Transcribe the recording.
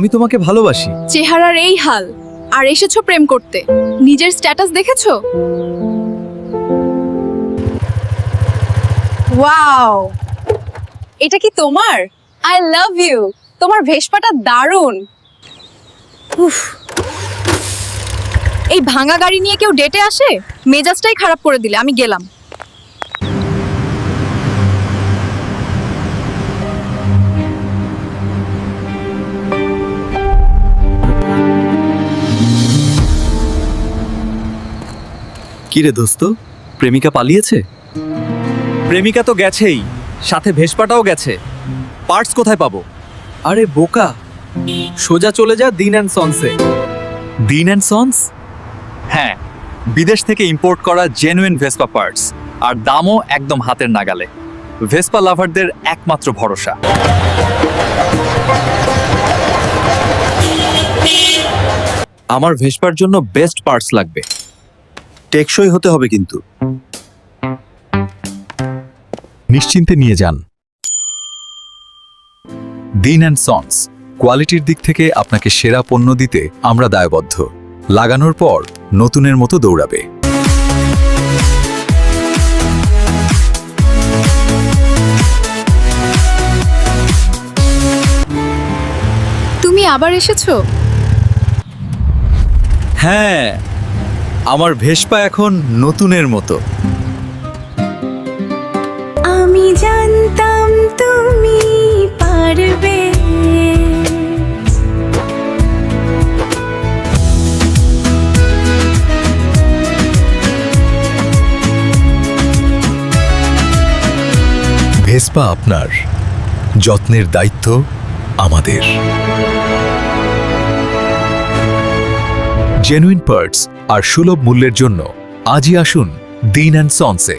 আমি তোমাকে ভালোবাসি। চেহারার এই হাল, আর এসেছ প্রেম করতে। নিজের স্ট্যাটাস দেখেছ? ওয়াও এটা কি তোমার? আই লাভ ইউ তোমার ভেসপাটা দারুণ! উফ! এই ভাঙা গাড়ি নিয়ে কেউ ডেটে আসে? মেজাজটাই খারাপ করে দিলে, আমি গেলাম। কি রে দোস্ত প্রেমিকা পালিয়েছে? প্রেমিকা তো গেছেই সাথে ভেসপাটাও গেছে। পার্টস কোথায় পাবো? আরে বোকা সোজা চলে যা দিন অ্যান্ড সনসে। দিন অ্যান্ড সন্স? হ্যাঁ বিদেশ থেকে ইম্পোর্ট করা জেনুইন ভেসপা পার্টস আর দামও একদম হাতের নাগালে। ভেসপা লাভারদের একমাত্র ভরসা। আমার ভেসপার জন্য বেস্ট পার্টস লাগবে। টেকসই হতে হবে কিন্তু। নিশ্চিন্তে নিয়ে যান। দিন অ্যান্ড সন্স কোয়ালিটির দিক থেকে আপনাকে সেরা পণ্য দিতে আমরা দায়বদ্ধ। লাগানোর পর নতুনের মতো দৌড়াবে। তুমি আবার এসেছ? হ্যাঁ আমার ভেসপা এখন নতুনের মতো। আমি জানতাম তুমি পারবে। ভেসপা আপনার যত্নের দায়িত্ব আমাদের। জেনুইন পার্টস আর সুলভ মূল্যের জন্য আজই আসুন দিন অ্যান্ড সন্সে